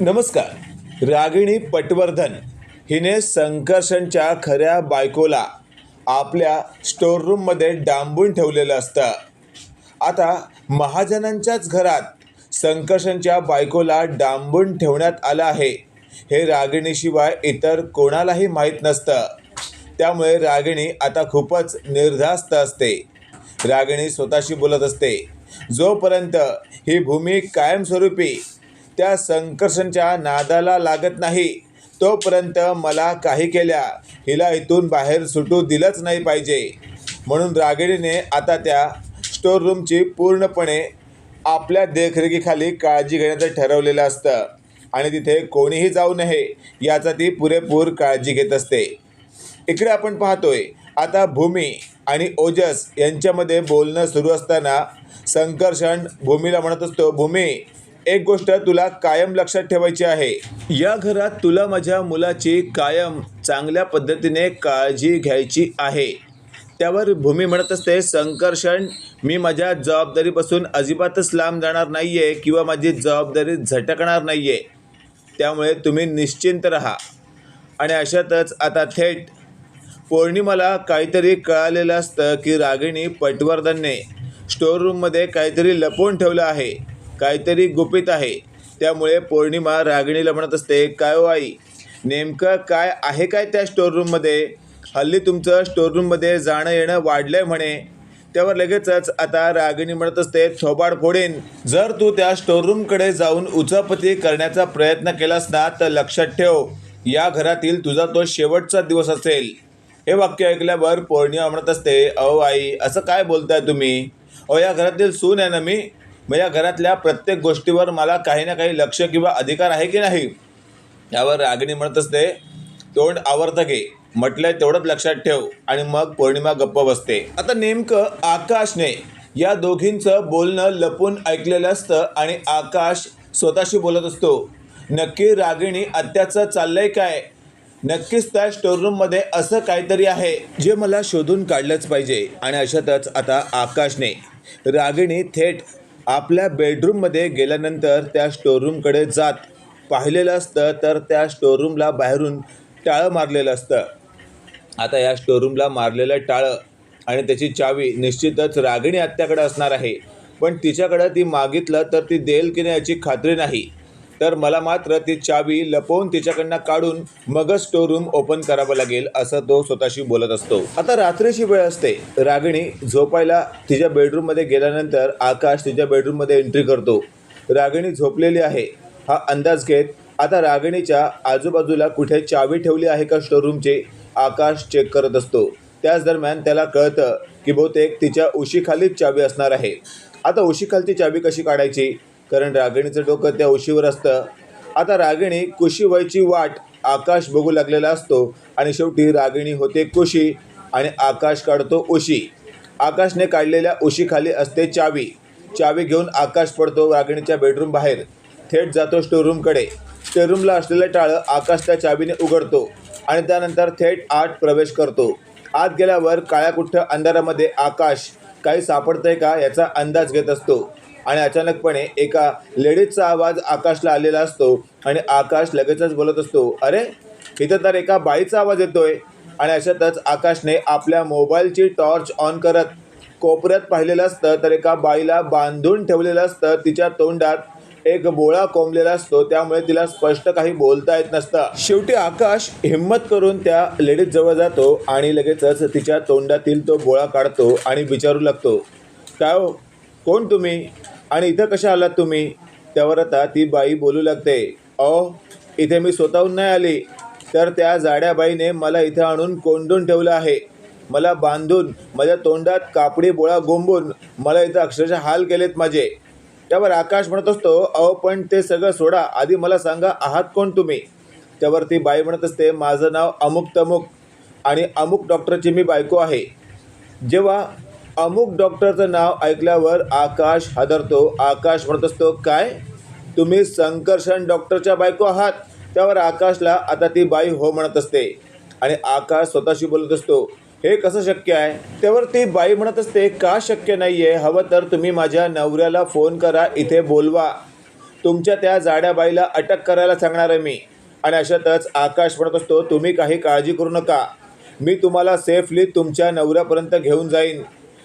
नमस्कार. रागिणी पटवर्धन हिने संकर्षणच्या खऱ्या बायकोला आपल्या स्टोअररूममध्ये डांबून ठेवलेलं असतं. आता महाजनांच्याच घरात संकर्षणच्या बायकोला डांबून ठेवण्यात आलं आहे. हे रागिणीशिवाय इतर कोणालाही माहीत नसतं. त्यामुळे रागिणी आता खूपच निर्धास्त असते. रागिणी स्वतःशी बोलत असते. जोपर्यंत ही भूमी कायमस्वरूपी त्या संकर्षणच्या नादाला लागत नाही. तोपर्यंत मला काही केल्या. हिला इथून बाहेर सुटू दिलंच नाही पाहिजे. म्हणून रागिणीने आता त्या स्टोर रूमची पूर्णपणे आपल्या देखरेखीखाली काळजी घेण्याचं ठरवलेलं असतं. आणि तिथे कोणीही जाऊ नये याचा ती पुरेपूर काळजी घेत असते. इकडे आपण पाहतोय आता भूमी आणि ओजस यांच्यामध्ये बोलणं सुरू असताना संकर्षण भूमीला म्हणत असतो भूमी एक गोष्ट तुला कायम लक्षात ठेवायची आहे. या घरात तुला माझ्या मुलाची कायम चांगल्या पद्धतीने काळजी घ्यायची आहे. त्यावर भूमी म्हणत असते संकर्षण मी माझ्या जबाबदारीपासून अजिबातच लांब जाणार नाही आहे किंवा माझी जबाबदारी झटकणार नाही आहे त्यामुळे तुम्ही निश्चिंत राहा. आणि अशातच आता थेट पौर्णिमाला काहीतरी कळालेलं असतं की रागिणी पटवर्धनने स्टोअर रूममध्ये काहीतरी लपवून ठेवलं आहे. काहीतरी गुपित आहे. त्यामुळे पौर्णिमा रागिणीला म्हणत असते काय हो आई? नेमकं काय आहे काय त्या स्टोअर रूममध्ये हल्ली तुमचं स्टोअररूममध्ये जाणं येणं वाढलं आहे म्हणे. त्यावर लगेचच आता रागिणी म्हणत असते थोबाड फोडेन. जर तू त्या स्टोअररूमकडे जाऊन उचापती करण्याचा प्रयत्न केलास ना तर लक्षात ठेव. या घरातील तुझा तो शेवटचा दिवस असेल. हे वाक्य ऐकल्यावर पौर्णिमा म्हणत असते अहो आई असं काय बोलताय तुम्ही? अहो या घरातील सून आहे ना मी. मग या घरातल्या प्रत्येक गोष्टीवर मला काही ना काही लक्ष किंवा अधिकार आहे की नाही? यावर रागिणी म्हणत असते तोंड आवर्त घे म्हटलंय तेवढंच लक्षात ठेव. आणि मग पौर्णिमा गप्प बसते. आता नेमकं आकाशने या दोघींचं बोलणं लपून ऐकलेलं असतं आणि आकाश स्वतःशी बोलत असतो नक्की रागिणी आत्याचं चाललंय काय? नक्कीच त्या स्टोररूममध्ये असं काहीतरी आहे जे मला शोधून काढलंच पाहिजे. आणि अशातच आता आकाशने रागिणी थेट आपल्या बेडरूममध्ये गेल्यानंतर त्या स्टोअररूमकडे जात पाहिलेलं असतं तर त्या स्टोअररूमला बाहेरून टाळं मारलेलं असतं. आता या स्टोअररूमला मारलेलं टाळं आणि त्याची चावी निश्चितच रागिणी आत्याकडे असणार आहे. पण तिच्याकडं ती मागितलं तर ती देईल की नाही याची खात्री नाही. तर मला मात्र ती चावी लपवून तिच्याकडनं काढून मगच स्टोर रूम ओपन करावं लागेल असं तो स्वतःशी बोलत असतो. आता रात्रीची वेळ असते. रागिणी झोपायला तिच्या बेडरूममध्ये गेल्यानंतर आकाश तिच्या बेडरूममध्ये एंट्री करतो. रागिणी झोपलेली आहे. हा अंदाज घेत आता रागिणीच्या आजूबाजूला कुठे चावी ठेवली आहे का स्टोर आकाश चेक करत असतो. त्याच दरम्यान त्याला कळतं की बहुतेक तिच्या उशीखालीच चावी असणार आहे. आता उशीखालची चावी कशी काढायची? कारण रागिणीचं डोकं त्या उशीवर असतं. आता रागिणी कुशी व्हायची वाट आकाश बघू लागलेला असतो आणि शेवटी रागिणी होते कुशी आणि आकाश काढतो उशी. आकाशने काढलेल्या उशीखाली असते चावी. चावी घेऊन आकाश पडतो रागिणीच्या बेडरूम बाहेर. थेट जातो स्टोरूमकडे स्टोरूमला असलेलं टाळं आकाश त्या चावीने उघडतो आणि त्यानंतर थेट आत प्रवेश करतो. आत गेल्यावर काळ्याकुठ्ठ अंधारामध्ये आकाश काही सापडतंय का याचा अंदाज घेत असतो. आणि अचानकपणे एका लेडीजचा आवाज आकाशला आलेला असतो आणि आकाश लगेचच बोलत असतो अरे इथं तर एका बाईचा आवाज येतोय. आणि अशातच आकाशने आपल्या मोबाईलची टॉर्च ऑन करत कोपऱ्यात पाहिलेलं असतं तर एका बाईला बांधून ठेवलेलं असतं तिच्या तोंडात एक बोळा कोंबलेला असतो त्यामुळे तिला स्पष्ट काही बोलता येत नसतं. शेवटी आकाश हिंमत करून त्या लेडीज जवळ जातो आणि लगेचच तिच्या तोंडातील तो बोळा काढतो आणि विचारू लागतो काय हो? कोण तुम्ही? आणि इथं कशा आलात तुम्ही? त्यावर आता ती बाई बोलू लागते. अहो इथे मी स्वतःहून नाही आली. तर त्या जाड्या बाईने मला इथं आणून कोंडून ठेवलं आहे. मला बांधून माझ्या तोंडात कापडी बोळा गोंबून मला इथं अक्षरशः हाल केलेत माझे. त्यावर आकाश म्हणत असतो अहो पण ते सगळं सोडा. आधी मला सांगा आहात कोण तुम्ही? त्यावर ती बाई म्हणत असते माझं नाव अमुक तमुक आणि अमुक डॉक्टरची मी बायको आहे. जेव्हा अमुक डॉक्टरचं नाव ऐकल्यावर आकाश हादरतो. आकाश म्हणत असतो काय? तुम्ही संकर्षण डॉक्टरच्या बायको आहात. त्यावर आकाशला आता ती बाई हो म्हणत असते. आणि आकाश स्वतःशी बोलत असतो हे कसं शक्य आहे? त्यावर ती बाई म्हणत असते का शक्य नाही आहे हवं तर तुम्ही माझ्या नवऱ्याला फोन करा इथे बोलवा. तुमच्या त्या जाड्या बाईला अटक करायला सांगणार आहे मी. आणि अशातच आकाश म्हणत असतो तुम्ही काही काळजी करू नका. मी तुम्हाला सेफली तुमच्या नवऱ्यापर्यंत घेऊन जाईन.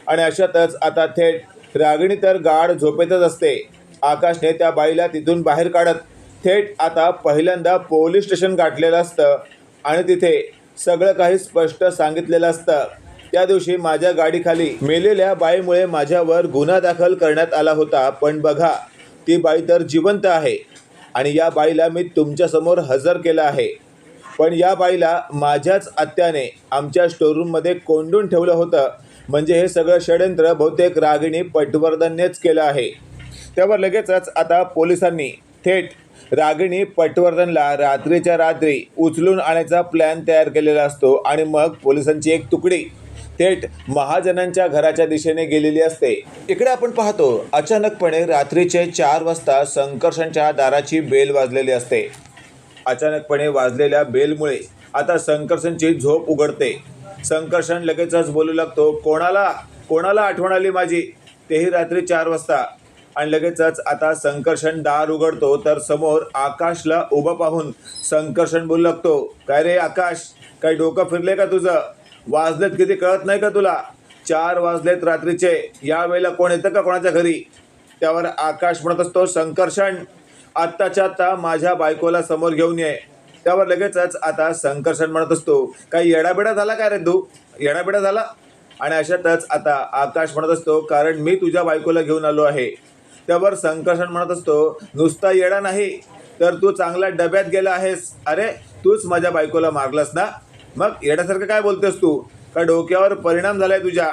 आणि अशातच आता थेट रागिणी तर गाढ झोपेतच असते. आकाशने त्या बाईला तिथून बाहेर काढत थेट आता पहिल्यांदा पोलीस स्टेशन गाठलेलं असतं आणि तिथे सगळं काही स्पष्ट सांगितलेलं असतं. त्या दिवशी माझ्या गाडीखाली मेलेल्या बाईमुळे माझ्यावर गुन्हा दाखल करण्यात आला होता. पण बघा ती बाई तर जिवंत आहे आणि या बाईला मी तुमच्यासमोर हजर केलं आहे. पण या बाईला माझ्याच आत्याने आमच्या स्टोरूममध्ये कोंडून ठेवलं होतं. म्हणजे हे सगळं षडयंत्र बहुतेक रागिणी पटवर्धननेच केलं आहे. त्यावर लगेचच आता पोलिसांनी थेट रागिणी पटवर्धनला रात्रीच्या रात्री उचलून आणायचा प्लॅन तयार केलेला असतो आणि मग पोलिसांची एक तुकडी थेट महाजनांच्या घराच्या दिशेने गेलेली असते. इकडे आपण पाहतो अचानकपणे रात्रीचे चार वाजता संकर्षणच्या दाराची बेल वाजलेली असते. अचानकपणे वाजलेल्या बेलमुळे आता संकर्षणची झोप उघडते. संकर्षण लगेचच बोलू लागतो. कोणाला कोणाला आठवण आली माझी? तेही रात्री चार वाजता. आणि लगेचच आता संकर्षण दार उघडतो तर समोर आकाशला उभं पाहून संकर्षण बोलू लागतो. काय रे आकाश काही डोकं फिरले का तुझं? वाजलेत किती कळत नाही का तुला? चार वाजलेत रात्रीचे. या वेळेला कोण येतं का कोणाच्या घरी? त्यावर आकाश म्हणत असतो संकर्षण आत्ताच्या आत्ता माझ्या बायकोला समोर घेऊन ये. त्यावर लगेचच आता संकर्षण म्हणत असतो काही येडाबिडा झाला काय रे तू? येडाबिडा झाला? आणि अशातच आता आकाश म्हणत असतो कारण मी तुझ्या बायकोला घेऊन आलो आहे. त्यावर संकर्षण म्हणत असतो नुसता येडा नाही तर तू चांगल्या डब्यात गेला आहेस. अरे तूच माझ्या बायकोला मारलास ना? मग येड्यासारखं काय बोलतेस तू? का डोक्यावर परिणाम झालाय तुझ्या?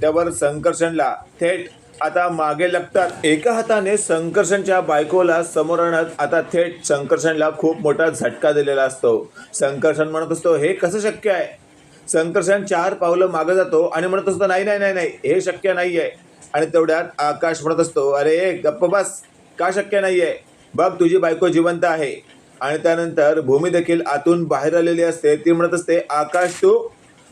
त्यावर संकर्षणला थेट आता मागे लागतात. एका हाताने संकर्षणच्या बायकोला समोर आणत आता थेट संकर्षणला खूप मोठा झटका दिलेला असतो. संकर्षण म्हणत असतो हे कसं शक्य आहे? संकर्षण चार पावलं मागं जातो आणि म्हणत असतो नाही नाही नाही नाही हे शक्य नाही आहे आणि तेवढ्यात आकाश म्हणत असतो अरे गप्प बस का शक्य नाही आहे बघ तुझी बायको जिवंत आहे. आणि त्यानंतर भूमी देखील आतून बाहेर आलेली असते. ती म्हणत असते आकाश तू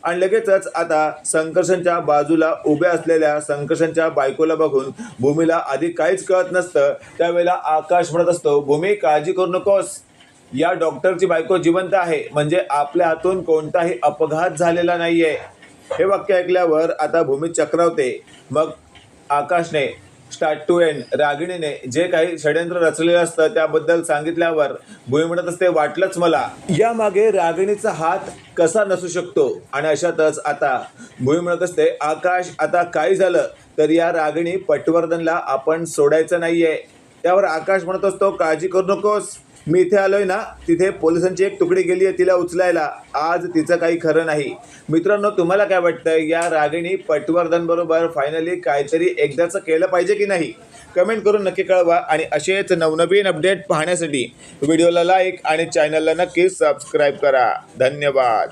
आणि लगेचच आता संकर्षणच्या बाजूला उभ्या असलेल्या संकर्षणच्या बायकोला बघून भूमीला आधी काहीच कळत नसतं. त्यावेळेला आकाश म्हणत असतो भूमी काळजी करू नकोस. या डॉक्टरची बायको जिवंत आहे. म्हणजे आपल्या हातून कोणताही अपघात झालेला नाहीये. हे वाक्य ऐकल्यावर आता भूमी चक्रावते. मग आकाशने स्टार्ट टू एंड रागिणीने जे काही षडयंत्र रचलेलं असतं त्याबद्दल सांगितल्यावर भुई म्हणत असते वाटलंच मला. यामागे रागिणीचा हात कसा नसू शकतो? आणि अशातच आता भुई म्हणत असते आकाश आता काय झालं? तर या रागिणी पटवर्धनला आपण सोडायचं नाहीये. त्यावर आकाश म्हणत असतो काळजी करू नकोस. मी इथे आलोय ना तिथे पोलिसांची एक तुकडी गेली आहे तिला उचलायला. आज तिचं काही खरं नाही. मित्रांनो तुम्हाला काय वाटतं या रागिणी पटवर्धन बरोबर फायनली काहीतरी एकदाचं केलं पाहिजे की नाही? कमेंट करून नक्की कळवा आणि असेच नवनवीन अपडेट पाहण्यासाठी व्हिडिओला लाईक आणि चॅनलला नक्की सबस्क्राईब करा. धन्यवाद.